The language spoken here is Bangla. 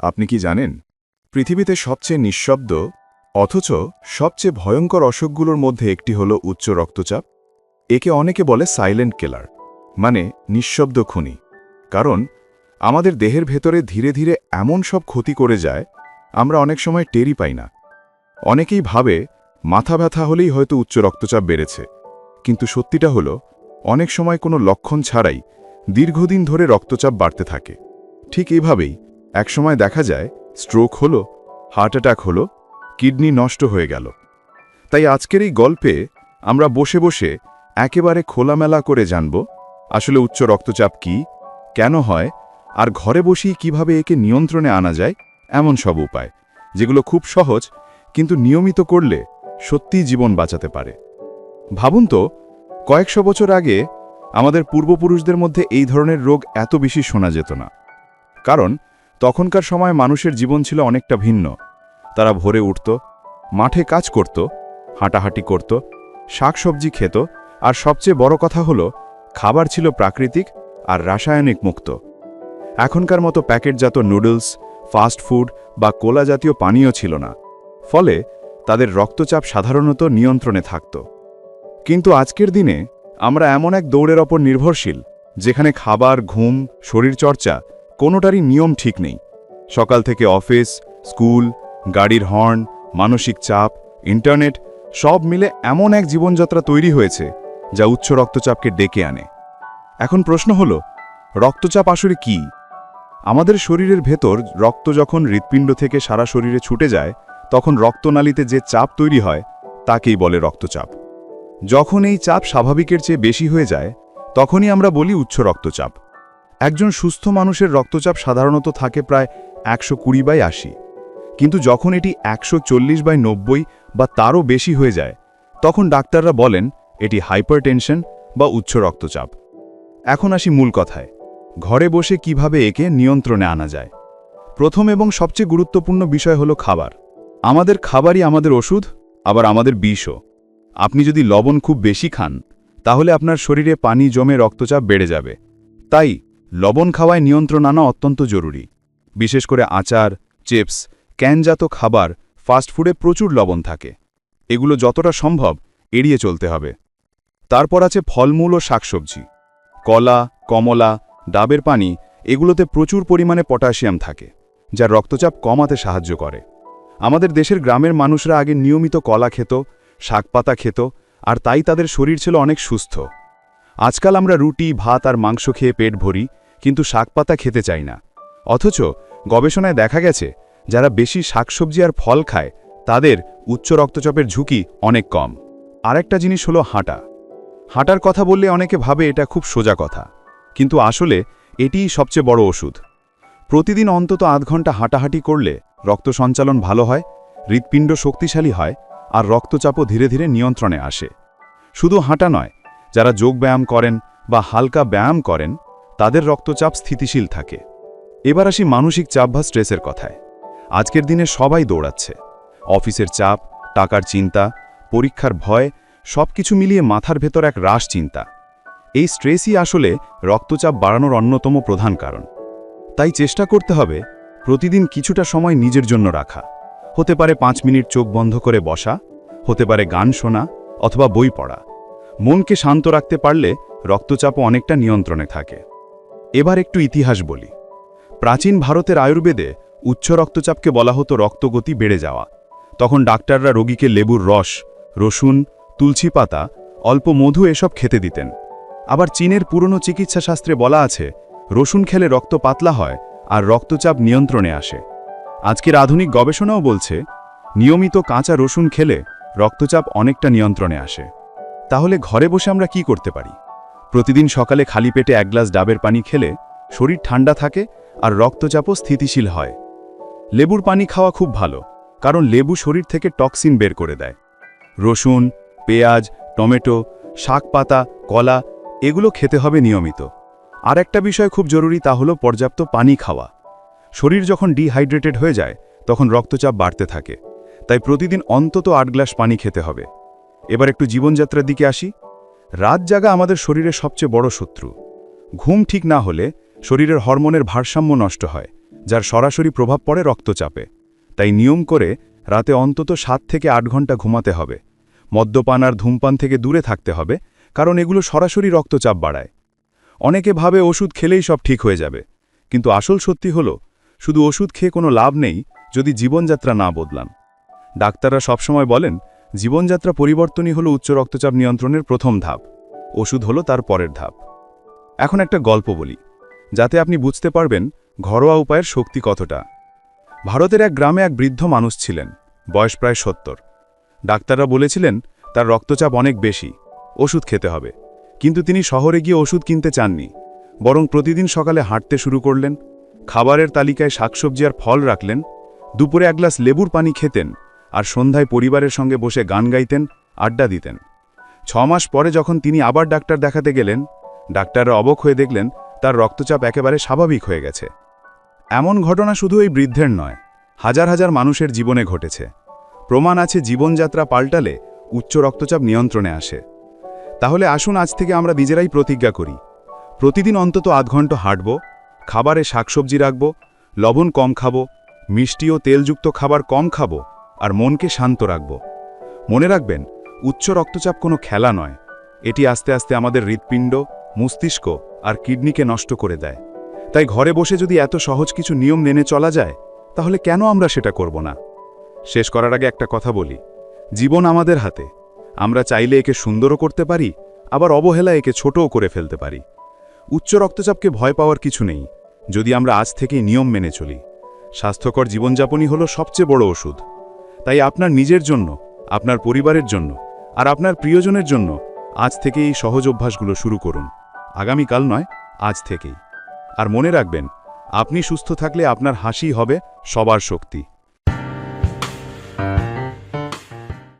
আপনি কি জানেন, পৃথিবীতে সবচেয়ে নিঃশব্দ, অথচ সবচেয়ে ভয়ঙ্কর অসুখগুলোর মধ্যে একটি হল উচ্চ রক্তচাপ। একে অনেকে বলে সাইলেন্ট কেলার মানে নিঃশব্দ খুনি। কারণ, আমাদের দেহের ভেতরে ধীরে ধীরে এমন সব ক্ষতি করে যায়, আমরা অনেক সময় টেরই পাই না। অনেকেই ভাবে, মাথা ব্যথা হলেই হয়তো উচ্চ রক্তচাপ বেড়েছে। কিন্তু সত্যিটা হলো, অনেক সময় কোনো লক্ষণ ছাড়াই দীর্ঘদিন ধরে রক্তচাপ বাড়তে থাকে। ঠিক এভাবেই একসময় দেখা যায় স্ট্রোক হলো হার্ট অ্যাটাক হলো কিডনি নষ্ট হয়ে গেল। তাই আজকের এই গল্পে আমরা বসে বসে একেবারে খোলামেলা করে জানব, আসলে উচ্চ রক্তচাপ কি, কেন হয়, আর ঘরে বসেই কীভাবে একে নিয়ন্ত্রণে আনা যায়, এমন সব উপায়, যেগুলো খুব সহজ, কিন্তু নিয়মিত করলে সত্যিই জীবন বাঁচাতে পারে। ভাবুন তো, কয়েকশো বছর আগে আমাদের পূর্বপুরুষদের মধ্যে এই ধরনের রোগ এত বেশি শোনা যেত না। কারণ তখনকার সময় মানুষের জীবন ছিল অনেকটা ভিন্ন। তারা ভোরে উঠত, মাঠে কাজ করত, হাঁটাহাঁটি করত, শাকসবজি খেত, আর সবচেয়ে বড় কথা হলো, খাবার ছিল প্রাকৃতিক আর রাসায়নিক মুক্ত। এখনকার মতো প্যাকেটজাত নুডলস, ফাস্ট ফুড বা কোলা জাতীয় পানীয় ছিল না। ফলে তাদের রক্তচাপ সাধারণত নিয়ন্ত্রণে থাকত। কিন্তু আজকের দিনে আমরা এমন এক দৌড়ের ওপর নির্ভরশীল, যেখানে খাবার, ঘুম, শরীরচর্চা কোনোটারই নিয়ম ঠিক নেই। সকাল থেকে অফিস, স্কুল, গাড়ির হর্ন, মানসিক চাপ, ইন্টারনেট, সব মিলে এমন এক জীবনযাত্রা তৈরি হয়েছে, যা উচ্চ রক্তচাপকে ডেকে আনে। এখন প্রশ্ন হল, রক্তচাপ আসলে কি? আমাদের শরীরের ভেতর রক্ত যখন হৃৎপিণ্ড থেকে সারা শরীরে ছুটে যায়, তখন রক্তনালীতে যে চাপ তৈরি হয়, তাকেই বলে রক্তচাপ। যখন এই চাপ স্বাভাবিকের চেয়ে বেশি হয়ে যায়, তখনই আমরা বলি উচ্চ রক্তচাপ। একজন সুস্থ মানুষের রক্তচাপ সাধারণত থাকে প্রায় একশো কুড়ি বাই আশি। কিন্তু যখন এটি একশো চল্লিশ বাই নব্বই বা তারও বেশি হয়ে যায়, তখন ডাক্তাররা বলেন এটি হাইপারটেনশন বা উচ্চ রক্তচাপ। এখন আসি মূল কথায়, ঘরে বসে কীভাবে একে নিয়ন্ত্রণে আনা যায়? প্রথম এবং সবচেয়ে গুরুত্বপূর্ণ বিষয় হলো খাবার। আমাদের খাবারই আমাদের ওষুধ, আবার আমাদের বিষও। আপনি যদি লবণ খুব বেশি খান, তাহলে আপনার শরীরে পানি জমে রক্তচাপ বেড়ে যাবে। তাই লবণ খাওয়ায় নিয়ন্ত্রণ আনা অত্যন্ত জরুরি। বিশেষ করে আচার, চিপস, ক্যানজাত খাবার ফাস্টফুডে প্রচুর লবণ থাকে। এগুলো যতটা সম্ভব এড়িয়ে চলতে হবে। তারপর আছে ফলমূল ও শাকসবজি। কলা, কমলা, ডাবের পানি, এগুলোতে প্রচুর পরিমাণে পটাশিয়াম থাকে, যা রক্তচাপ কমাতে সাহায্য করে। আমাদের দেশের গ্রামের মানুষরা আগে নিয়মিত কলা খেত, শাকপাতা খেত, আর তাই তাদের শরীর ছিল অনেক সুস্থ। আজকাল আমরা রুটি, ভাত আর মাংস খেয়ে পেট ভরি কিন্তু শাকপাতা খেতে চাই না। অথচ গবেষণায় দেখা গেছে, যারা বেশি শাকসবজি আর ফল খায়, তাদের উচ্চ রক্তচাপের ঝুঁকি অনেক কম। আরেকটা জিনিস হলো হাঁটা। হাঁটার কথা বললে অনেকে ভাবে এটা খুব সোজা কথা। কিন্তু আসলে এটিই সবচেয়ে বড় ওষুধ। প্রতিদিন অন্তত আধ ঘণ্টা হাঁটাহাঁটি করলে রক্ত সঞ্চালন ভালো হয়, হৃৎপিণ্ড শক্তিশালী হয় আর রক্তচাপও ধীরে ধীরে নিয়ন্ত্রণে আসে। শুধু হাঁটা নয়, যারা যোগব্যায়াম করেন বা হালকা ব্যায়াম করেন তাদের রক্তচাপ স্থিতিশীল থাকে। এবার আসি মানসিক চাপ বা স্ট্রেসের কথায়। আজকের দিনে সবাই দৌড়াচ্ছে। অফিসের চাপ, টাকার চিন্তা, পরীক্ষার ভয় সব কিছু মিলিয়ে মাথার ভেতর এক রাশ চিন্তা। এই স্ট্রেসই আসলে রক্তচাপ বাড়ানোর অন্যতম প্রধান কারণ। তাই চেষ্টা করতে হবে প্রতিদিন কিছুটা সময় নিজের জন্য রাখা। হতে পারে পাঁচ মিনিট চোখ বন্ধ করে বসা, হতে পারে গান শোনা অথবা বই পড়া। মনকে শান্ত রাখতে পারলে রক্তচাপও অনেকটা নিয়ন্ত্রণে থাকে। এবার একটু ইতিহাস বলি। প্রাচীন ভারতের আয়ুর্বেদে উচ্চ রক্তচাপকে বলা হতো রক্তগতি বেড়ে যাওয়া। তখন ডাক্তাররা রোগীকে লেবুর রস, রসুন, তুলসী পাতা, অল্প মধু এসব খেতে দিতেন। আবার চীনের পুরনো চিকিৎসাশাস্ত্রে বলা আছে, রসুন খেলে রক্ত পাতলা হয় আর রক্তচাপ নিয়ন্ত্রণে আসে। আজকের আধুনিক গবেষণাও বলছে, নিয়মিত কাঁচা রসুন খেলে রক্তচাপ অনেকটা নিয়ন্ত্রণে আসে। তাহলে ঘরে বসে আমরা কি করতে পারি? প্রতিদিন সকালে খালি পেটে এক গ্লাস ডাবের পানি খেলে শরীর ঠান্ডা থাকে আর রক্তচাপও স্থিতিশীল হয়। লেবুর পানি খাওয়া খুব ভালো, কারণ লেবু শরীর থেকে টক্সিন বের করে দেয়। রসুন, পেঁয়াজ, টমেটো শাক পাতা কলা এগুলো খেতে হবে নিয়মিত। আর একটা বিষয় খুব জরুরি তা হলো পর্যাপ্ত পানি খাওয়া। শরীর যখন ডিহাইড্রেটেড হয়ে যায়, তখন রক্তচাপ বাড়তে থাকে। তাই প্রতিদিন অন্তত আট গ্লাস পানি খেতে হবে। এবার একটু জীবনযাত্রার দিকে আসি। রাত জাগা আমাদের শরীরের সবচেয়ে বড় শত্রু। ঘুম ঠিক না হলে শরীরের হরমোনের ভারসাম্য নষ্ট হয়, যার সরাসরি প্রভাব পড়ে রক্তচাপে। তাই নিয়ম করে রাতে অন্তত সাত থেকে আট ঘণ্টা ঘুমাতে হবে। মদ্যপান আর ধূমপান থেকে দূরে থাকতে হবে, কারণ এগুলো সরাসরি রক্তচাপ বাড়ায়। অনেকে ভাবে ওষুধ খেলেই সব ঠিক হয়ে যাবে, কিন্তু আসল সত্যি হল, শুধু ওষুধ খেয়ে কোনো লাভ নেই যদি জীবনযাত্রা না বদলান। ডাক্তাররা সবসময় বলেন জীবনযাত্রা পরিবর্তনই হলো উচ্চ রক্তচাপ নিয়ন্ত্রণের প্রথম ধাপ। ওষুধ হলো তার পরের ধাপ। এখন একটা গল্প বলি, যাতে আপনি বুঝতে পারবেন ঘরোয়া উপায়ের শক্তি কতটা। ভারতের এক গ্রামে এক বৃদ্ধ মানুষ ছিলেন, বয়স প্রায় সত্তর। ডাক্তাররা বলেছিলেন, তার রক্তচাপ অনেক বেশি, ওষুধ খেতে হবে। কিন্তু তিনি শহরে গিয়ে ওষুধ কিনতে চাননি, বরং প্রতিদিন সকালে হাঁটতে শুরু করলেন, খাবারের তালিকায় শাকসবজি আর ফল রাখলেন, দুপুরে এক গ্লাস লেবুর পানি খেতেন আর সন্ধ্যায় পরিবারের সঙ্গে বসে গান গাইতেন, আড্ডা দিতেন। ছ মাস পরে যখন তিনি আবার ডাক্তার দেখাতে গেলেন, ডাক্তাররা অবক হয়ে দেখলেন তার রক্তচাপ একেবারে স্বাভাবিক হয়ে গেছে। এমন ঘটনা শুধু এই বৃদ্ধের নয়, হাজার হাজার মানুষের জীবনে ঘটেছে। প্রমাণ আছে জীবনযাত্রা পাল্টালে উচ্চ রক্তচাপ নিয়ন্ত্রণে আসে। তাহলে আসুন আজ থেকে আমরা নিজেরাই প্রতিজ্ঞা করি। প্রতিদিন অন্তত আধ ঘণ্টা হাঁটব, খাবারে শাকসবজি রাখব, লবণ কম খাব, মিষ্টি ও তেলযুক্ত খাবার কম খাব আর মনকে শান্ত রাখব। মনে রাখবেন, উচ্চ রক্তচাপ কোনো খেলা নয়। এটি আস্তে আস্তে আমাদের হৃৎপিণ্ড, মস্তিষ্ক আর কিডনিকে নষ্ট করে দেয়। তাই ঘরে বসে যদি এত সহজ কিছু নিয়ম মেনে চলা যায়, তাহলে কেন আমরা সেটা করব না? শেষ করার আগে একটা কথা বলি। জীবন আমাদের হাতে। আমরা চাইলে একে সুন্দরও করতে পারি, আবার অবহেলা একে ছোটও করে ফেলতে পারি। উচ্চ রক্তচাপকে ভয় পাওয়ার কিছু নেই, যদি আমরা আজ থেকেই নিয়ম মেনে চলি। স্বাস্থ্যকর জীবনযাপনই হলো সবচেয়ে বড় ওষুধ। তাই আপনার নিজের জন্য, আপনার পরিবারের জন্য, আর আপনার প্রিয়জনের জন্য আজ থেকে এই সহজ অভ্যাসগুলো শুরু করুন। আগামীকাল নয়, আজ থেকেই। আর মনে রাখবেন, আপনি সুস্থ থাকলে আপনার হাসি হবে সবার শক্তি।